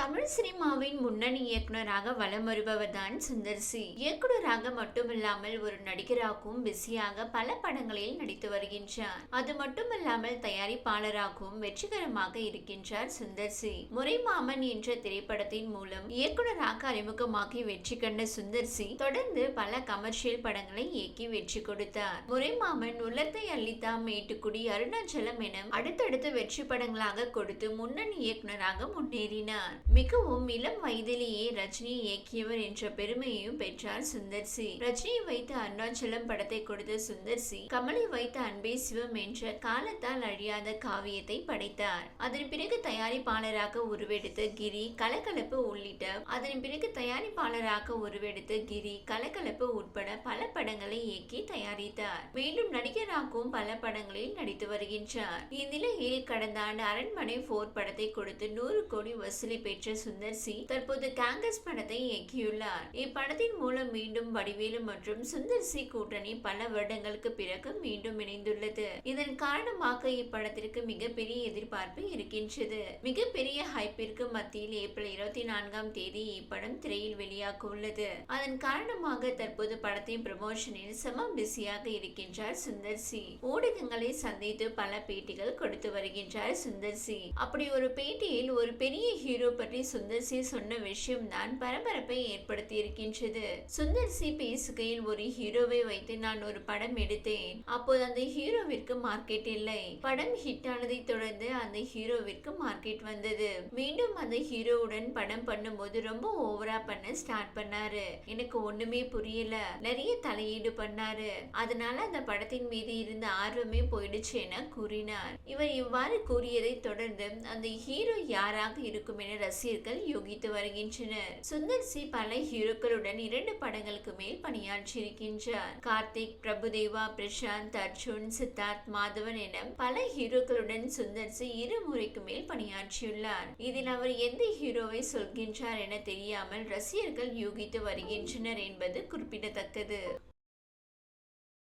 தமிழ் சினிமாவின் முன்னணி இயக்குனராக வலம் வருபவர் தான் சுந்தர் சி இயக்குனராக மட்டுமில்லாமல் ஒரு நடிகராகவும் பிஸியாக பல படங்களில் நடித்து வருகின்றார். அது மட்டுமல்லாமல் தயாரிப்பாளராகவும் வெற்றிகரமாக இருக்கின்றார் சுந்தர் சி முறைமாமன் என்ற திரைப்படத்தின் மூலம் இயக்குனராக அறிமுகமாகி வெற்றி கண்ட சுந்தர் சி தொடர்ந்து பல கமர்ஷியல் படங்களை இயக்கி வெற்றி கொடுத்தார். முறைமாமன் உள்ளத்தை அள்ளித்தா மேட்டுக்குடி அருணாச்சலம் என அடுத்தடுத்து வெற்றி படங்களாக கொடுத்து முன்னணி இயக்குனராக முன்னேறினார். மிகவும் இளம் வயதிலேயே ரஜினி இயக்கியவர் என்ற பெருமையையும் பெற்றார் சுந்தர் சி ரஜினியை வைத்த அருணாச்சலம் படத்தை கொடுத்த சுந்தர் சி கமலை வைத்த அன்பே சிவம் என்ற காலத்தால் அழியாத காவியத்தை படைத்தார். அதன் பிறகு தயாரிப்பாளராக உருவெடுத்த கிரி கலகலப்பு உள்ளிட்ட அதன் பிறகு தயாரிப்பாளராக உருவெடுத்த கிரி கலகலப்பு உட்பட பல படங்களை இயக்கி தயாரித்தார். மேலும் நடிகராகவும் பல படங்களில் நடித்து வருகின்றார். இந்நிலையில் கடந்த ஆண்டு அரண்மனை போர் படத்தை கொடுத்து நூறு கோடி வசூலி பெற்ற பெற்ற சுந்தர் சி தற்போது காங்கஸ் படத்தை இயக்கியுள்ளார். இப்படத்தின் மூலம் மீண்டும் வடிவேலு மற்றும் சுந்தர் சி கூட்டணி பல வருடங்களுக்கு பிறகு மீண்டும் இணைந்துள்ளது. இதன் காரணமாக இப்படத்திற்கு மிகப்பெரிய எதிர்பார்ப்பு இருக்கின்றது. மிகப்பெரிய ஹைப்பிற்கு மத்தியில் ஏப்ரல் இருபத்தி நான்காம் தேதி இப்படம் திரையில் வெளியாக உள்ளது அதன் காரணமாக தற்போது படத்தின் ப்ரமோஷனில் செம பிஸியாக இருக்கின்றார் சுந்தர் சி. ஊடகங்களை சந்தித்து பல பேட்டிகள் கொடுத்து வருகின்றார் சுந்தர் சி. அப்படி ஒரு பேட்டியில் ஒரு பெரிய ஹீரோ பற்றி சுந்தர் சி சொன்ன விஷயம் தான் பரபரப்பை ஏற்படுத்தி இருக்கின்றது சுந்தர் சி பேசுகையில் ஒரு ஹீரோவை வைத்து நான் ஒரு படம் எடுத்தேன். அப்போது அந்த ஹீரோவிற்கு மார்க்கெட் இல்லை. படம் ஹிட் ஆனதை தொடர்ந்து அந்த ஹீரோவிற்கு மார்க்கெட் வந்தது. மீண்டும் அந்த ஹீரோவுடன் படம் பண்ணும்போது ரொம்ப ஓவரா பண்ண ஸ்டார்ட் பண்ணாரு. எனக்கு ஒண்ணுமே புரியல. நிறைய தலையீடு பண்ணாரு. அதனால அந்த படத்தின் மீது இருந்த ஆர்வமே போயிடுச்சு என கூறினார். இவர் இவ்வாறு கூறியதை தொடர்ந்து அந்த ஹீரோ யாராக இருக்கும் என ரசிகர்கள் யோகித்து வருகின்றனர். சுந்தர் சி பல ஹீரோக்களுடன் இரண்டு படங்களுக்கு மேல் பணியாற்றியிருக்கின்றார். கார்த்திக் பிரபுதேவா பிரசாந்த் அர்ஜுன் சித்தார்த் மாதவன் என பல ஹீரோக்களுடன் சுந்தர் சி இரு முறைக்கு மேல் பணியாற்றியுள்ளார். இதில் அவர் எந்த ஹீரோவை சொல்கின்றார் என தெரியாமல் ரசிகர்கள் யூகித்து வருகின்றனர் என்பது குறிப்பிடத்தக்கது.